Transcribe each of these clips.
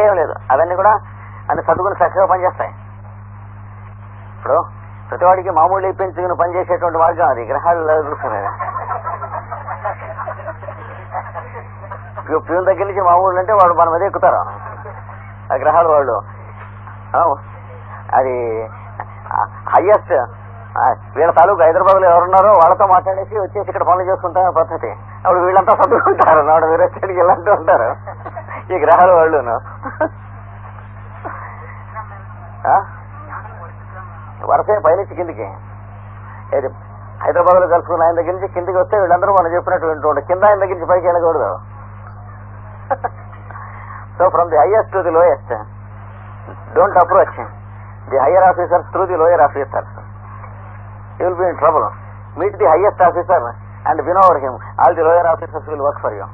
ఏం లేదు. అవన్నీ కూడా అన్ని సర్దుకుని చక్కగా పనిచేస్తాయి. ఇప్పుడు ప్రతివాడికి మామూలు ఇప్పించుకుని పనిచేసేటువంటి మార్గం అది. గ్రహాలు చూస్తున్నాయి ప్యూన్ దగ్గర నుంచి మామూలు అంటే వాడు మన మీద ఎక్కుతారు. ఆ గ్రహాలు వాళ్ళు. అది హయ్యెస్ట్ వీళ్ళ తాలూకు హైదరాబాద్లో ఎవరున్నారో వాళ్ళతో మాట్లాడేసి వచ్చేసి ఇక్కడ పనులు చేసుకుంటారు పద్ధతి. అప్పుడు వీళ్ళంతా చదువుకుంటారు నాడు వేరే స్టేట్కి వెళ్ళంటూ ఉంటారు. ఈ గ్రహాలు వాళ్ళును. వరసే పైనుంచి కిందికి. ఏది? హైదరాబాద్లో కలుసుకున్న ఆయన దగ్గర నుంచి కిందికి వస్తే వీళ్ళందరూ మనం చెప్పినట్టు వింటుండే. కింద ఆయన దగ్గర నుంచి పైకి వెళ్ళకూడదు. So from the highest to the lowest don't approach the higher officers through the lower officers you will be in trouble meet the highest officer and win over him all the lower officers will work for you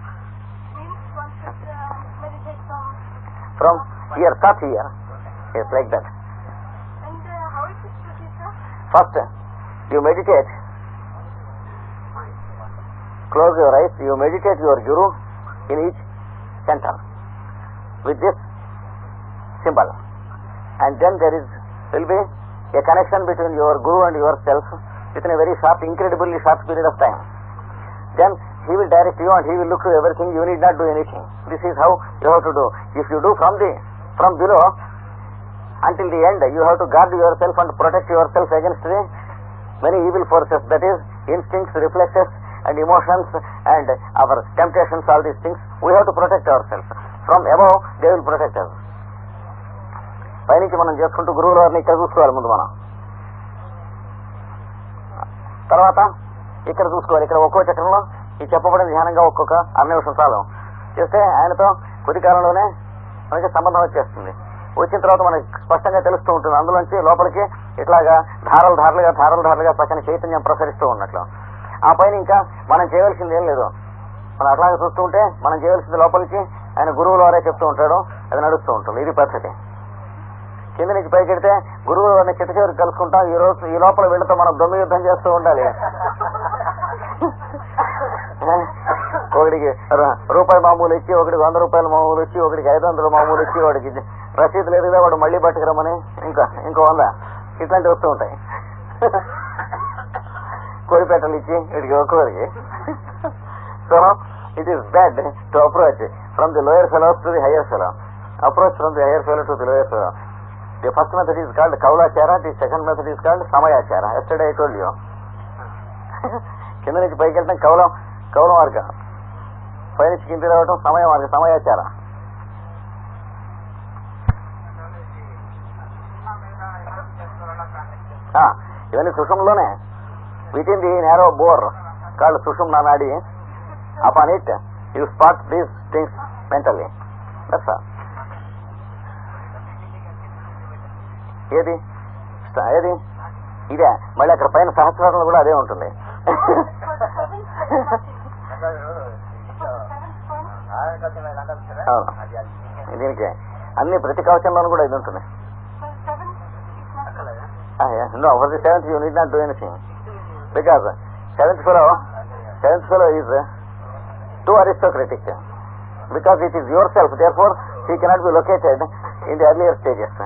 from here, cut here. Yes, like that. And uh, how is it sir? First, you meditate. Close your eyes. You meditate your Guru in each center with this symbol. And then there is will be a connection between your Guru and yourself within a very short, incredibly short period of time. Then he will direct you and he will look to everything. You need not do anything. This is how you have to do. If you do from the from below until the end, you have to guard yourself and protect yourself against the many evil forces. That is instincts, reflexes, and emotions, and our temptations. All these things we have to protect ourselves. From above, they will protect us. పైనుంచి మనం చేసుకుంటూ గురువుల వారిని ఇక్కడ చూసుకోవాలి ముందు మనం తర్వాత ఇక్కడ చూసుకోవాలి ఇక్కడ ఒక్కో చక్రంలో ఈ చెప్పబడిన ధ్యానంగా ఒక్కొక్క అర సంతాలం చేస్తే ఆయనతో కొద్ది కాలంలోనే మనకి సంబంధం వచ్చేస్తుంది. వచ్చిన తర్వాత మనకి స్పష్టంగా తెలుస్తూ ఉంటుంది. అందులోంచి లోపలికి ఇట్లాగా ధారలు ధారలుగా ధారలు ధారలుగా పక్కన చైతన్యం ప్రసరిస్తూ ఉన్నట్లు. ఆ పైన ఇంకా మనం చేయవలసింది ఏం లేదు. మనం అట్లాగే చూస్తూ ఉంటే మనం చేయవలసింది లోపలికి ఆయన గురువుల వారే చెప్తూ ఉంటాడు. అది నడుస్తూ ఉంటుంది. ఇది పద్ధతి. కింద నుంచి పైకెడితే గురువు వారిని చిట్ట చివరికి కలుసుకుంటాం ఈ రోజు ఈ లోపల వీళ్ళతో మనం దొంగ యుద్ధం చేస్తూ ఉండాలి. ఒకడికి ర- రూపాయి మామూలు ఇచ్చి ఒకటికి వంద రూపాయల మామూలు ఇచ్చి ఒకటికి ఐదు వందల మామూలు ఇచ్చి వాడికి రసీదు లేదు కదా, వాడు మళ్ళీ పట్టుకురమ్మని ఇంకా ఇంకో వంద. ఇట్లాంటివి వస్తూ ఉంటాయి. కోడిపేటలు ఇచ్చి వీడికి ఒక్కొక్కరికి so it is bad to approach from the lower fellow to the higher fellow approach from the higher fellow to the lower fellow the first method is called Kaulachara the second method is called Samayachara yesterday I told you కింద నుంచి పైకి వెళ్తాం కౌలం కౌలం మార్గం పైనుంచి కింద రావటం సమయ మార్గ సమయాచార. ఆ, ఇవన్నీ సుషుమ్లోనే. Within the narrow bore. కాళ్ళు సుషుమ్ నాడి. Upon it you spot these things mentally ఏది? ఏది? ఇదే. మళ్ళీ అక్కడ పైన సహస్రాలలో కూడా అదే ఉంటుంది For the seventh point, అవును. దీనికి అన్ని ప్రతి కవచంలోనూ కూడా ఇది ఉంటుంది for seventh is not no for the seventh you need not do anything because seventh fellow seventh fellow is too aristocratic because it is yourself therefore he cannot be located in the earlier stages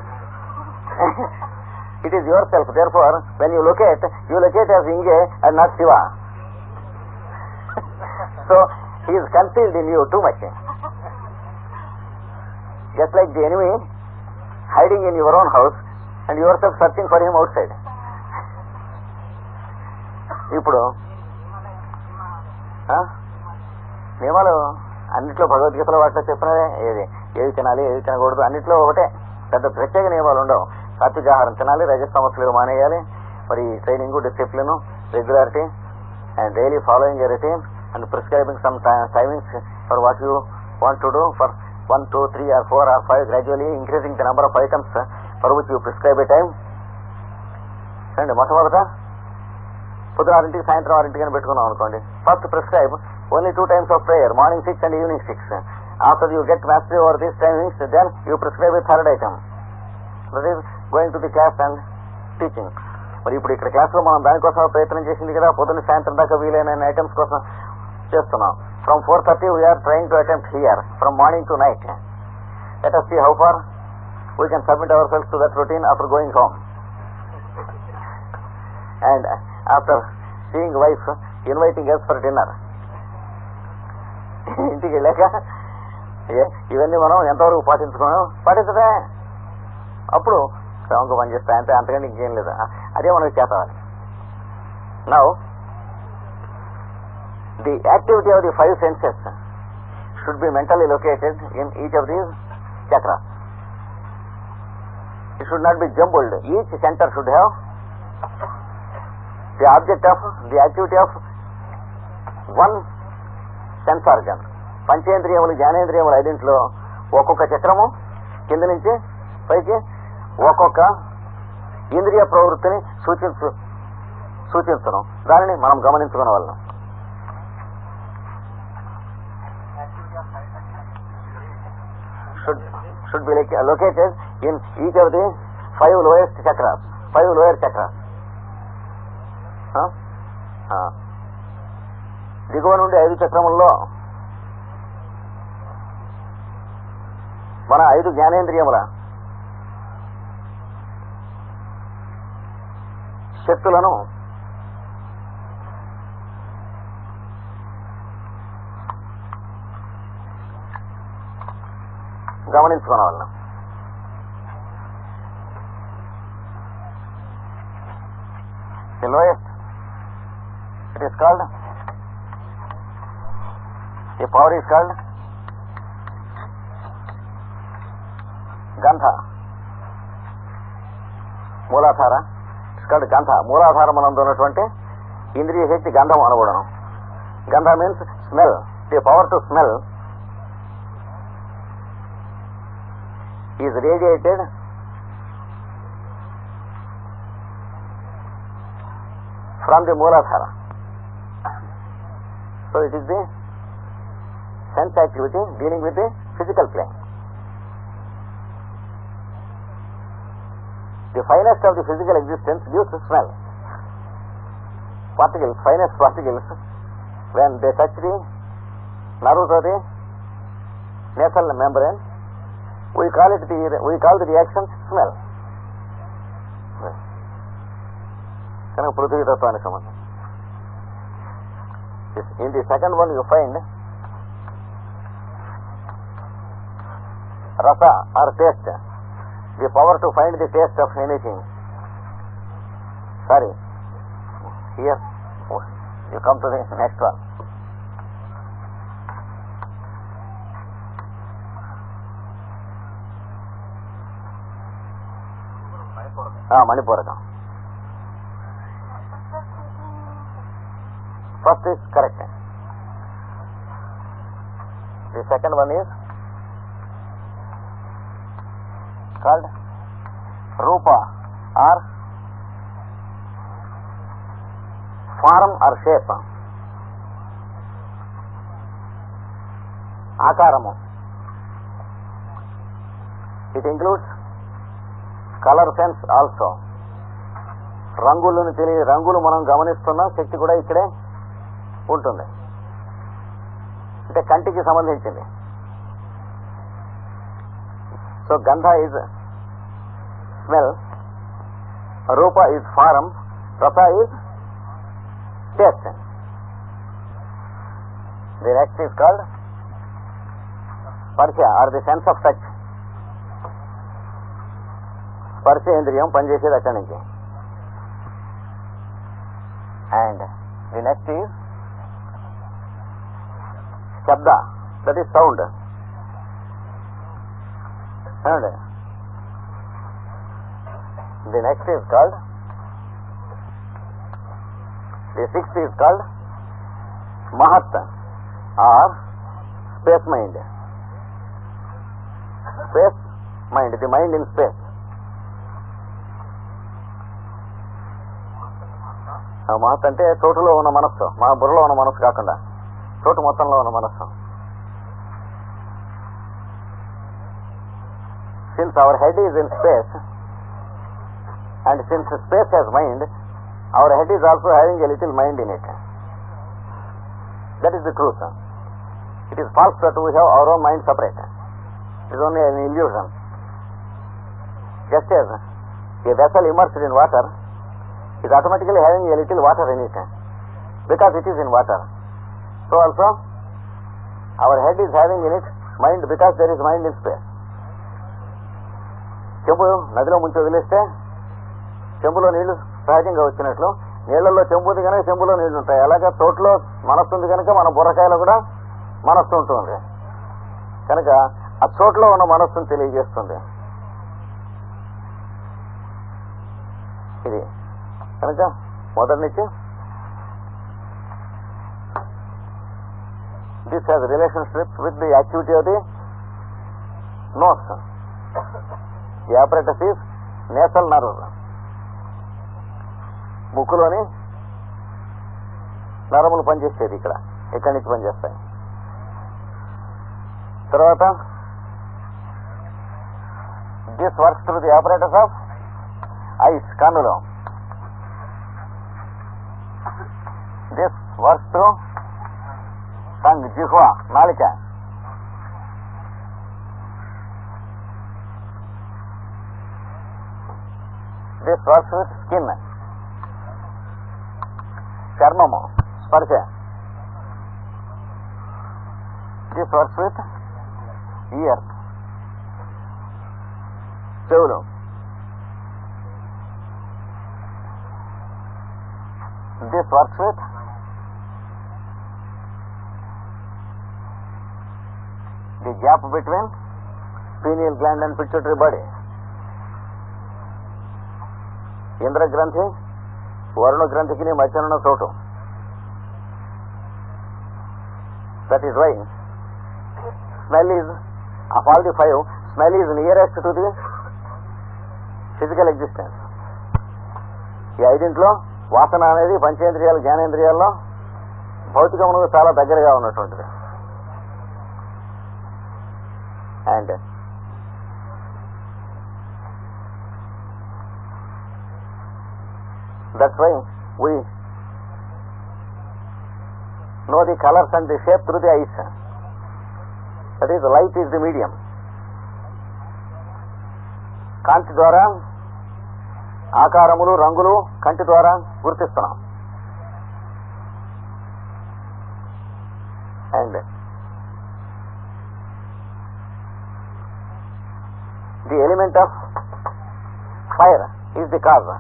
it is yourself. Therefore, when you locate, you locate as Inge and not Shiva. so, he is concealed in you too much. Just like the enemy hiding in your own house and yourself searching for him outside. ఇప్పుడు ఆ? నియమాలు అన్నిట్లో భగవద్గీతలో వాటిలో చెప్పినవే ఏది ఏవి తినాలి ఏవి తినకూడదు అన్నిట్లో ఒకటే పెద్ద ప్రత్యేక నియమాలు ఉండవు సాత్వికాహారం తినాలి రజస్ సమస్యలు మానేయాలి మరి training discipline regularity and daily following a routine and prescribing some timings for what you want to do for one two three or four or five gradually increasing the number of items for which you prescribe a time అండి మొట్టమొదట పొద్దున ఆరింటికి సాయంత్రం ఆరింటికి అని పెట్టుకున్నాం అనుకోండి. First prescribe only two times of prayer morning six and evening six after you get mastery over these timings then you prescribe a third item that is going to the class and teaching మరి ఇప్పుడు ఇక్కడ క్లాస్లో మనం దానికోసం ప్రయత్నం చేసింది కదా పొద్దున్న సాయంత్రం దాకా వీలైన ఐటమ్స్ కోసం చేస్తున్నాం. From four thirty we are trying to attempt here from morning to night let us see how far we can submit our ourselves to that routine after going home and after seeing wife inviting us for dinner ఇంటికి వెళ్ళాక ఇవన్నీ మనం ఎంతవరకు పాటించుకున్నాం? పాటించదే అప్పుడు క్రమంగా పనిచేస్తాయి అంతే అంతకంటే ఇంకేం లేదు. అదే మనకి చేతవాలి నవ్వు the activity of the five senses should be mentally located in each of the chakra it should not be jumbled each centre should have the object of the activity of one sense organ పంచేంద్రియములు జ్ఞానేంద్రియములు ఐదింట్లో ఒక్కొక్క చక్రము కింద నుంచి పైకి ఒక్కొక్క ఇంద్రియ ప్రవృత్తిని సూచించు సూచించడం దానిని మనం గమనించుకునే వాళ్ళం. Should should be like, uh, located in each of the five lowest chakras, five lower chakras. Huh? Huh. దిగువ నుండి ఐదు చక్రముల్లో మన ఐదు జ్ఞానేంద్రియముల శక్తులను గమనించుకునే వాళ్ళం The lowest, it is called, the Muladhara it's called గంధ మూలాధారం మనం ఉన్నటువంటి ఇంద్రియ శక్తి గంధం అనకూడను గంధ means smell the power to smell is radiated from the Mooladhara. So it is the sense activity dealing with the physical plane. The finest of the physical existence gives smell. Particles, finest particles, when they touch the nerves of the nasal membrane, we call it the we call the reaction smell. కనుక పృథ్వీ తత్వానికి సంబంధం in the second one you find రస or taste the power to find the taste of anything sorry here you come to the next one మణిపూరకం first is correct the second one is called Roopa or form or shape ఆకారము it includes colour sense also. రంగులను తెలియ రంగులు మనం గమనిస్తున్న శక్తి కూడా ఇక్కడే ఉంటుంది. అంటే కంటికి సంబంధించింది. సో గంధ is smell Roopa is form రస is taste the next is called స్పర్శ or the sense of touch స్పర్శేంద్రియం పనిచేసేది అక్కడి నుంచి అండ్ ది నెక్స్ట్ ఈజ్ శబ్ద దట్ ఈస్ సౌండ్ ఏమండి the next is called the sixth is called మహత్ or space mind space mind the mind in space మహత్ అంటే చోటులో ఉన్న మనస్సు మన బుర్రలో ఉన్న మనస్సు కాకుండా చోటు మొత్తంలో ఉన్న మనస్సు. Since our head is in space and since space has mind our head is also having a little mind in it that is the truth it is false that we have our own mind separate it only an illusion. Just as a vessel immersed in water is automatically having a little water in it because it is in water. So also our head is having in it mind because there is mind in space. చెంబు నదిలో ముంచి వదిలేస్తే చెంబులో నీళ్ళు సహజంగా వచ్చినట్లు నీళ్ళలో చెంబు ఉంది కనుక చెంబులో నీళ్ళు ఉంటాయి అలాగే తోటలో మనస్సు ఉంది కనుక మన బుర్రకాయలో కూడా మనస్సు ఉంటుంది కనుక ఆ చోట్లో ఉన్న మనస్సును తెలియజేస్తుంది ఇది కనుక మొదటి నుంచి. This has relationship with the activity of the nose the apparatus is nasal nerve ముక్కులోని నరములు పనిచేసేది ఇక్కడ. ఇక్కడి నుంచి పనిచేస్తాయి? తర్వాత this works through the operators of eyes కన్నులో. this Varstro Sang Jihua Malika. This works with skin, Charmamo, Sparsha. This works with ear, Cholo. చెవులు this works with the gap between pineal gland and pituitary body Indra గ్రంథి వరుణ గ్రంథికి మధ్యన ఉన్న చోటు that is why smell is of all the five smell is nearest to the physical existence ఈ ఐదింట్లో వాసన అనేది పంచేంద్రియాలు జ్ఞానేంద్రియాల్లో భౌతికమునకు చాలా దగ్గరగా ఉన్నటువంటిది. And that's why we know the colours and the shape through the eyes that is light is the medium కాంతి ద్వారా ఆకారములు రంగులు కంటి ద్వారా గుర్తిస్తున్నాం. And the element of fire is the cause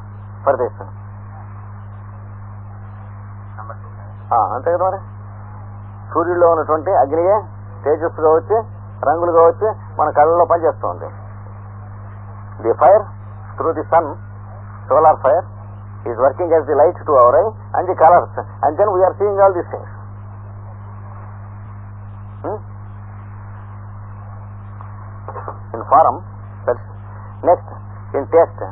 for this. అంతే కదా మరి? సూర్యుల్లో ఉన్నటువంటి అగ్నియే తేజస్సుగా వచ్చి రంగులుగా వచ్చి మన కళ్ళలో పనిచేస్తుంది. The fire through the sun solar fire is working as the light to our eye and the colours and then we are seeing all these things in form next in taste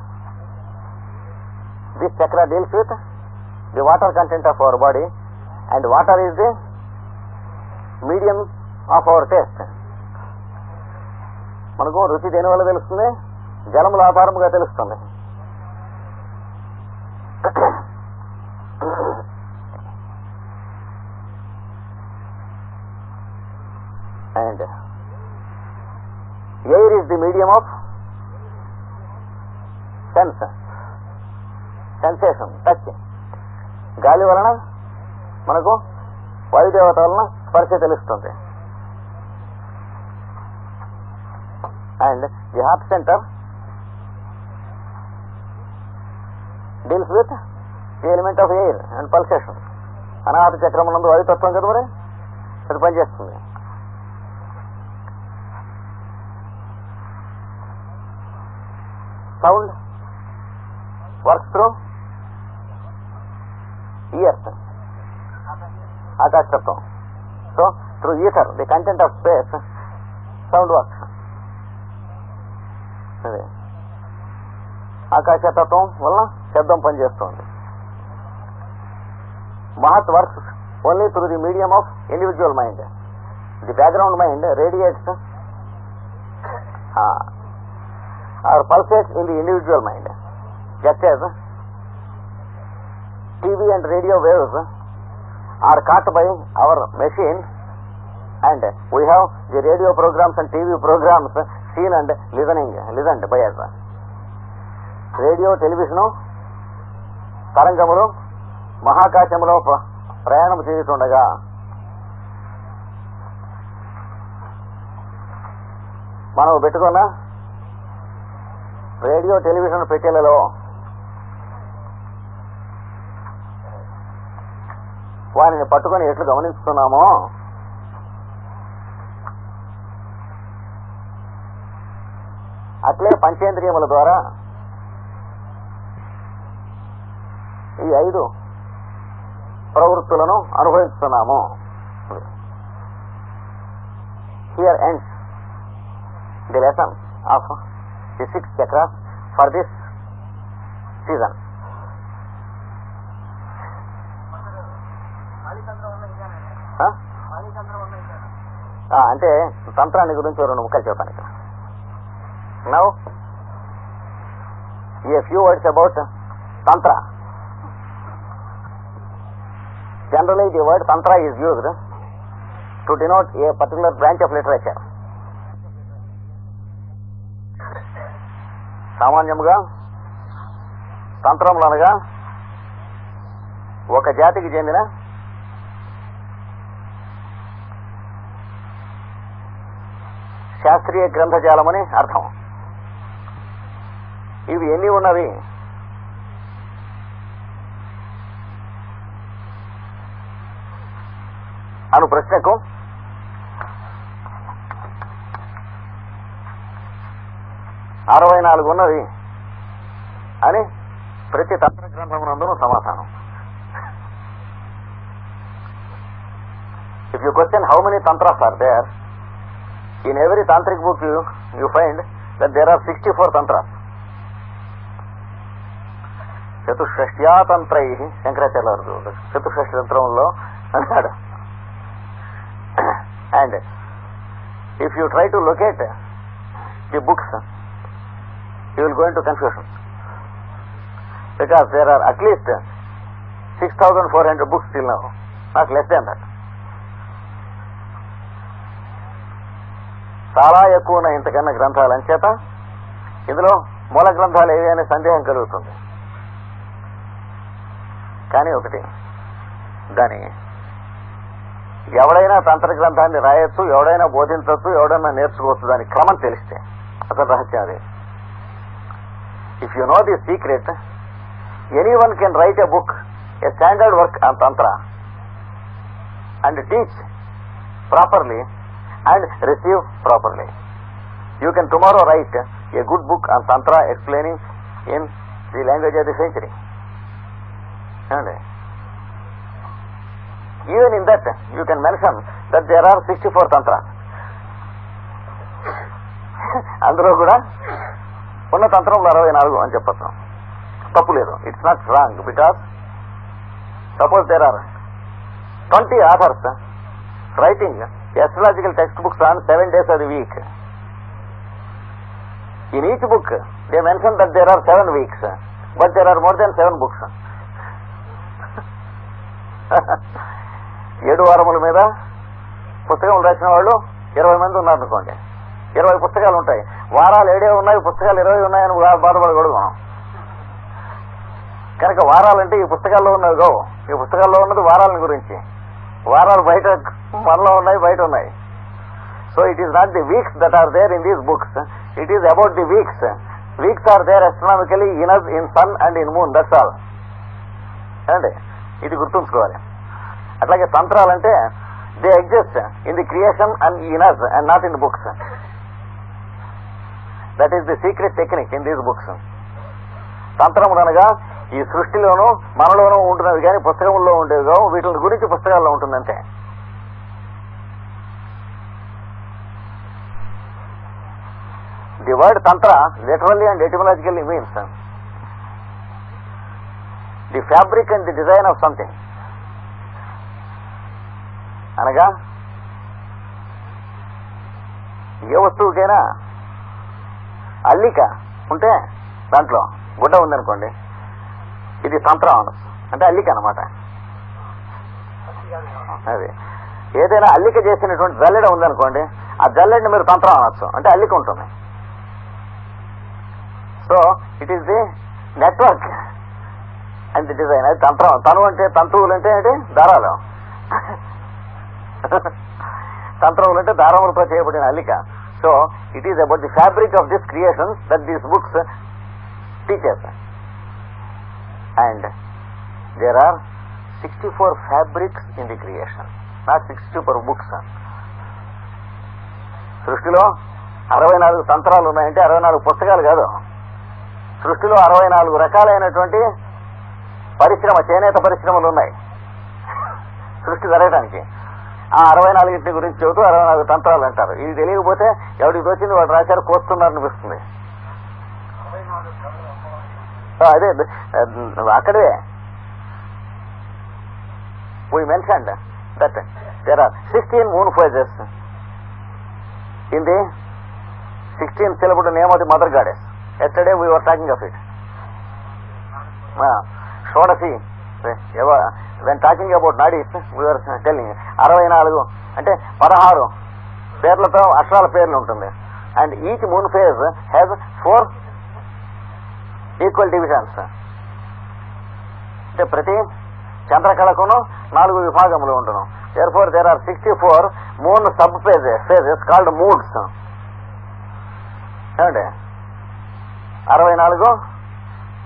this chakra deals with the water content of our body and water is the medium of our taste మనకు రుచి దేని వల్ల తెలుస్తుంది? జలముల ఆధారముగా తెలుస్తుంది. And air is the medium of sense sensation touch గాలి వలన మనకు వాయుదేవత వలన స్పర్శ తెలుస్తుంది. And the heart centre deals with the element of air and pulsation Anahata చక్రం నందు వాయుతత్వం కదా మరి? అది పనిచేస్తుంది. Sound works through ears ఆకాశతత్వం so through ether the content of space sound works అదే ఆకాశతత్వం వలన శబ్దం పనిచేస్తుంది mahat works only through the medium of individual mind the background mind radiates or pulsates in the individual mind just as TV and radio waves are caught by our machine and we have the radio programs and TV programs seen and listening, listened by us. Radio television తరంగములు మహాకాశములో ప్ర- ప్రయాణం చేయుతుండగా మనం పెట్టుకున్న radio television పెట్టెలలో వారిని పట్టుకొని ఎట్లు గమనిస్తున్నామో అట్లే పంచేంద్రియముల ద్వారా ఈ ఐదు ప్రవృత్తులను అనుభవిస్తున్నాము. Here ends the lesson of the six chakras for this season అంటే తంత్రాన్ని గురించి రెండు ముక్కలు చెప్పాను ఇక్కడ. Now a few words about tantra generally the word tantra is used to denote a particular branch of literature సామాన్యముగా తంత్రములు అనగా ఒక జాతికి చెందిన శాస్త్రీయ గ్రంథజాలమని అర్థం. ఇవి ఎన్ని ఉన్నవి? అను ప్రశ్నకు అరవై నాలుగు ఉన్నది. అని ప్రతి తంత్ర గ్రంథమునందును సమాధానం. If you question how many tantras are there in every tantric book you, you find that there are 64 tantras. చతుషష్ట్యా తంత్రై శంకరాచార్య చతుషష్టి తంత్రంలో అన్నాడు. And if you try to locate the books you will going to confusion because there are at least six thousand four hundred books still నాకు less than that చాలా ఎక్కువ ఉన్నాయి ఇంతకన్నా గ్రంథాలు. అంచేత ఇందులో మూల గ్రంథాలు ఏవి అనే సందేహం కలుగుతుంది. కానీ ఒకటి దాని ఎవడైనా తంత్ర గ్రంథాన్ని రాయొచ్చు ఎవడైనా బోధించవచ్చు ఎవడైనా నేర్చుకోవచ్చు దాని క్రమం తెలిస్తే అసలు రహస్యం అది if you know the secret any one can write a book a standard work on tantra and teach properly and receive properly. You can tomorrow write a good book on Tantra explaining in the language of the century. And Even in that, you can mention that there are 64 tantras. అందులో కూడా ఉన్న తంత్రంలో అరవై నాలుగు అని చెప్పచ్చు తప్పు లేదు it's not wrong because suppose there are twenty authors writing astrological text books on seven days అది week in each book they mention that there are seven weeks but there are more than seven books ఏడు వారముల మీద పుస్తకం రాసిన వాళ్ళు ఇరవై మంది ఉన్నారు అనుకోండి ఇరవై పుస్తకాలు ఉంటాయి. వారాలు ఏడే ఉన్నాయి పుస్తకాలు ఇరవై ఉన్నాయని బాధపడకూడదు మనం. కనుక వారాలంటే ఈ పుస్తకాల్లో ఉన్నవి గో ఈ పుస్తకాల్లో ఉన్నది వారాల గురించి. వారాలు బయట మనలో ఉన్నాయి బయట ఉన్నాయి. So it is not the weeks that are there in these books it is about the weeks weeks are there astronomically in in sun and in moon that's all అండి ఇది గుర్తుంచుకోవాలి. అట్లాగే తంత్రాలంటే they exist in the creation and in us and not in books. That is the secret technique in these books తంత్రములు అనగా ఈ సృష్టిలోనూ మనలోనూ ఉంటున్నవి కానీ పుస్తకంలో ఉండేవి కావు వీటి గురించి పుస్తకాల్లో ఉంటుందంటే. The word tantra literally and etymologically means the fabric and the design of something అనగా ఏ వస్తువుకైనా అల్లిక ఉంటే దాంట్లో గుడ్డ ఉందనుకోండి ఇది తంత్రం అంటే అల్లిక అనమాట అది. ఏదైనా అల్లిక చేసినటువంటి జల్లెడ ఉందనుకోండి ఆ జల్లెడని మీరు తంత్రం అనొచ్చు. అంటే అల్లిక ఉంటుంది. So it is the network and design అది తంత్రం. తను అంటే తంతువులు అంటే ఏంటి? దారాలు. తంత్రములు అంటే దారములతో చేయబడిన అల్లిక. So it is about the fabric of this creations that these books teachers and there are sixty four fabrics in the creation not sixty four books సృష్టిలో అరవై నాలుగు తంత్రాలు ఉన్నాయంటే అరవై నాలుగు పుస్తకాలు కాదు. సృష్టిలో అరవై నాలుగు రకాలైనటువంటి పరిశ్రమ చేనేత పరిశ్రమలు ఉన్నాయి. సృష్టి జరగడానికి ఆ అరవై నాలుగింటి గురించి చెబుతూ అరవై నాలుగు తంత్రాలు అంటారు ఇది తెలియకపోతే ఎవరికి తోచింది వాడు రాశారు కోస్తున్నారు అనిపిస్తుంది అదే అక్కడే we mention that there are sixteen moon phases in the sixteen syllabled name of the mother goddess yesterday we were talking of it Shodashi ఏవో ever- when talking about అరవై నాలుగు అంటే పదహారు పేర్లతో అక్షరాల పేర్లు ఉంటుంది. And each moon phase has four equal divisions అంటే ప్రతి చంద్రకళకును నాలుగు విభాగములు ఉండును. There four there are sixty four moon sub phases phases called moods ఏమండి? అరవై నాలుగు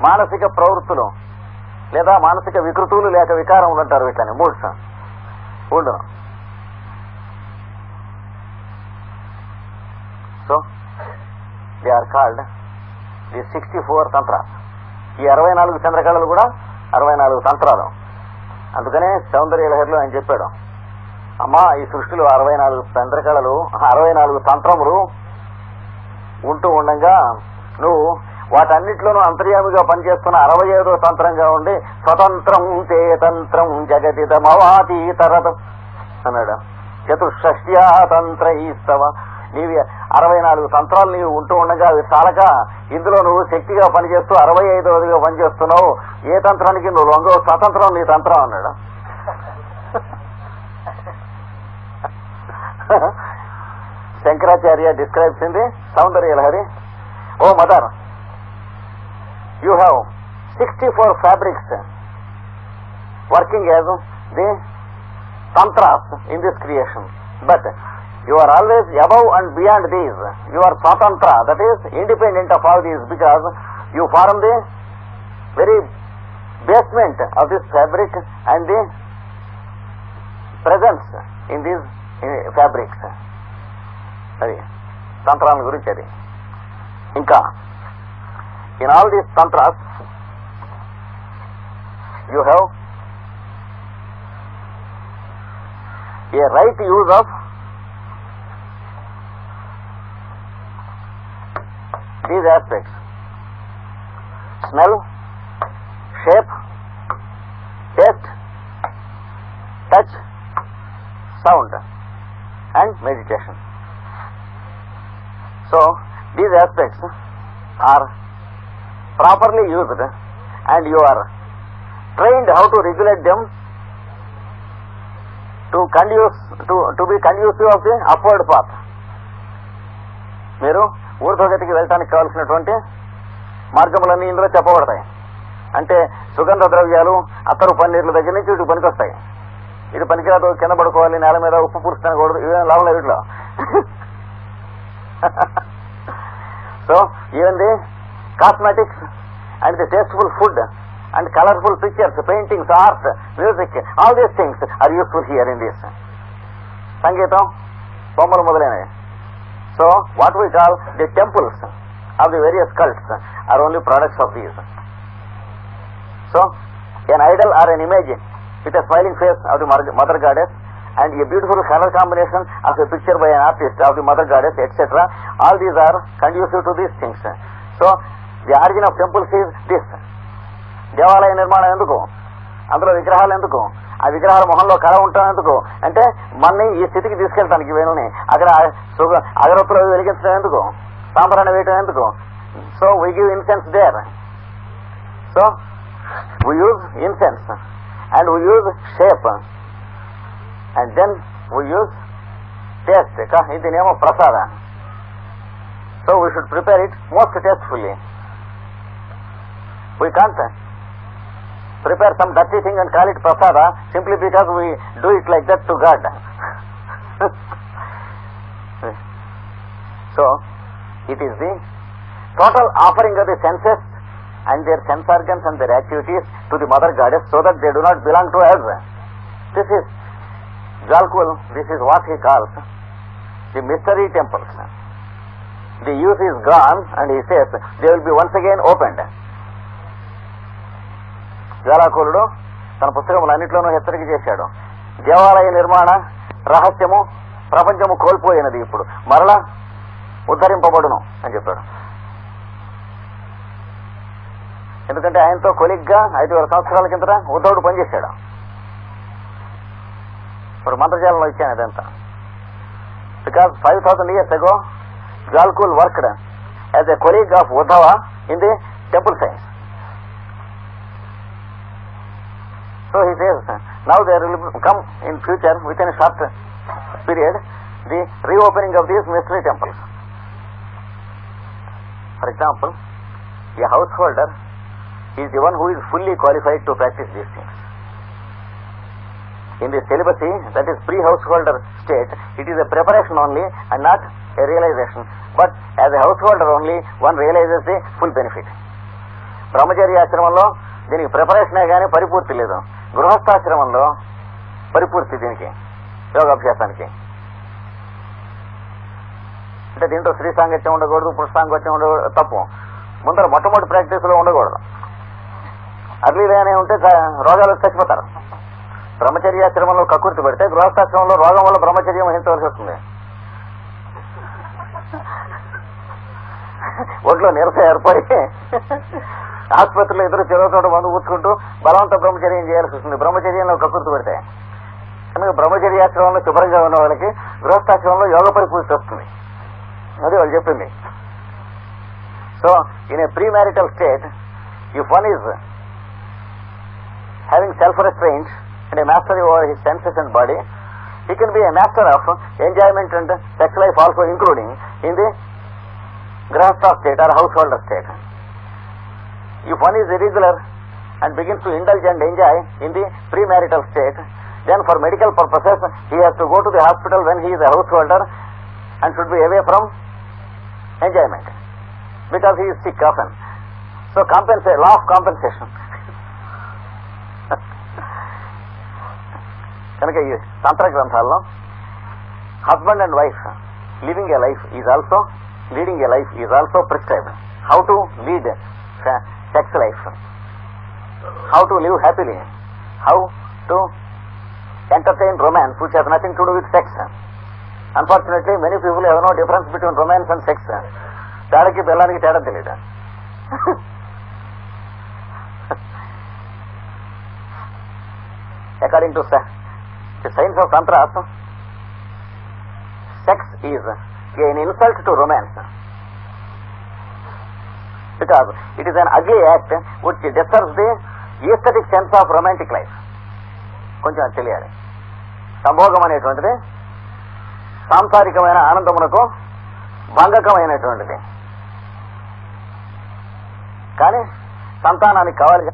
మానసిక ప్రవృత్తులు. లేదా మానసిక వికృతులు లేక వికారములు అంటారు వీటిని. మూడ్స్ ఉండును so they are called the sixty four tantra ఈ అరవై నాలుగు చంద్రకళలు కూడా అరవై నాలుగు తంత్రాలు. అందుకనే సౌందర్య లహరిలో ఆయన చెప్పాడు అమ్మా ఈ సృష్టిలో అరవై నాలుగు చంద్రకళలు అరవై నాలుగు తంత్రములు ఉంటూ ఉండగా నువ్వు వాటన్నిటిలోనూ అంతర్యామిగా పనిచేస్తున్న అరవై ఐదో తంత్రంగా ఉండి స్వతంత్రం చేతంత్రం జగతిదమవాతీతరతం అన్నాడు. చతుషష్ట్యా తంత్ర ఈస్తవ నీవి అరవై నాలుగు తంత్రాలు నీవు ఉంటూ ఉండగా అవి చాలక ఇందులో నువ్వు శక్తిగా పనిచేస్తూ అరవై ఐదవదిగా పనిచేస్తున్నావు. ఏ తంత్రానికి నువ్వు లొంగవు? స్వతంత్రం నీ తంత్రం అన్నాడు. Shankaracharya describes in the Saundarya Lahari O mother You have sixty four fabrics working as the tantras in this creation. But you are always above and beyond these. You are swatantra, that is independent of all these because you form the very basement of this fabric and the presence in these uh, fabrics. అది తంత్రాల గురించి అది ఇంకా In all these contrasts, you have a right use of these aspects smell, shape, taste, touch, sound, and meditation. So, these aspects are properly used and you are trained how to regulate them to conduce to to be conducive of the upward path మీరు ఊర్ధ్వగతికి వెళ్ళటానికి కావాల్సినటువంటి మార్గములన్నీ ఇందులో చెప్పబడతాయి. అంటే సుగంధ ద్రవ్యాలు అత్తరు పన్నీర్ల దగ్గర నుంచి ఇటు పనికొస్తాయి. ఇది పనికిరాదు కింద పడుకోవాలి నేల మీద ఉప్పు పూర్తి ఇవేం లాభం లేదు సో ఏంది cosmetics and the tasteful food and colorful pictures, paintings, art, music, all these things are useful here in this. Sangeetam, Pomar Mudalene. So, what we call the temples of the various cults are only products of these. So, an idol or an image with a smiling face of the mother goddess and a beautiful color combination of a picture by an artist of the mother goddess, etc. All these are conducive to these things. So the origin of temples is this దేవాలయ నిర్మాణం ఎందుకు? అందులో విగ్రహాలు ఎందుకు? ఆ విగ్రహాల మొహంలో కళ ఉండటం ఎందుకు? అంటే మనని ఈ స్థితికి తీసుకెళ్తానికి వేణుని. అక్కడ సుగ వెలిగించడం ఎందుకు? సాంబ్రాన్ని వేయటం ఎందుకు? So we give incense there so we use incense and we use shape and then we use taste ఇది నేమో prasada. So we should prepare it most tastefully. We can't prepare some dirty thing and call it prasada simply because we do it like that to God. so, it is the total offering of the senses and their sense organs and their activities to the mother goddess so that they do not belong to us. This is Jalkul, this is what he calls the mystery temples. The use is gone and he says they will be once again opened. జ్వాలాకులుడు తన పుస్తకములన్నింటిలోనూ హెచ్చరిక చేశాడు. దేవాలయ నిర్మాణ రహస్యము ప్రపంచము కోల్పోయినది ఇప్పుడు. మరలా ఉద్ధరింపబడును అని చెప్పాడు. ఎందుకంటే ఆయనతో కొలిగ్గా ఐదు వేల సంవత్సరాల కింద ఉద్ధవుడు పనిచేశాడు. ఇప్పుడు మంత్రజాలంలో ఇచ్చాను ఇదంతా. Because five thousand years ago Jalkul worked as a colleague of Uddhava in the temple science. So he says, now there will come in future, within a short period, the reopening of these mystery temples. For example, a householder is the one who is fully qualified to practice these things. In the celibacy, that is pre-householder state, it is a preparation only and not a realization. But as a householder only, one realizes the full benefit. బ్రహ్మచర్య ఆశ్రమంలో దీనికి ప్రిపరేషనే కానీ పరిపూర్తి లేదు. గృహస్థాశ్రమంలో పరిపూర్తి దీనికి యోగాభ్యాసానికి. అంటే దీంట్లో స్త్రీ సాంగత్యం ఉండకూడదు పురుష సాంగత్యం ఉండకూడదు తప్పు. ముందర మొట్టమొదటి ప్రాక్టీస్లో ఉండకూడదు. అర్లీగానే ఉంటే రోగాలు చచ్చిపోతారు. బ్రహ్మచర్యాశ్రమంలో కకుర్తి పెడితే గృహస్థాశ్రమంలో రోగం వల్ల బ్రహ్మచర్యం వహించవలసి వస్తుంది. ఒంట్లో నిరస ఏర్పడి ఆసుపత్రిలో ఇద్దరు చెరవతోట మందు కూర్చుకుంటూ బలవంత బ్రహ్మచర్యం చేయాల్సి వస్తుంది. బ్రహ్మచర్యంలో కకుర్తి పెడితే. కనుక బ్రహ్మచర్యాశ్రమంలో శుభ్రంగా ఉన్న వాళ్ళకి గృహస్థాశ్రమంలో యోగ పరిపూర్తి వస్తుంది. అది వాళ్ళు చెప్పింది. So in a premarital state if one is having self restraint and a mastery over his senses and body, he can be a master of enjoyment and sex life also including in the grahastha state or householder state. If one is irregular and begins to indulge and enjoy in the premarital state, then for medical purposes he has to go to the hospital when he is a householder and should be away from enjoyment because he is sick often. So compensate, law of compensation. కనుక ఈ తంత్ర గ్రంథాల్లో husband and wife living a life is also leading a life is also prescribe how to lead sex life how to live happily how to entertain romance which has nothing to do with sex unfortunately many people have no difference between romance and sex తేడాకి బెల్లానికి తేడా తెలియదు according to sa- the science of tantras, sex is an insult to romance because it is an ugly act which disturbs the aesthetic sense of romantic life. కొంచెం అది తెలియాలి సంభోగం అనేటువంటిది సాంసారికమైన ఆనందమునకు భంగకమైనటువంటిది కానీ సంతానానికి కావాలి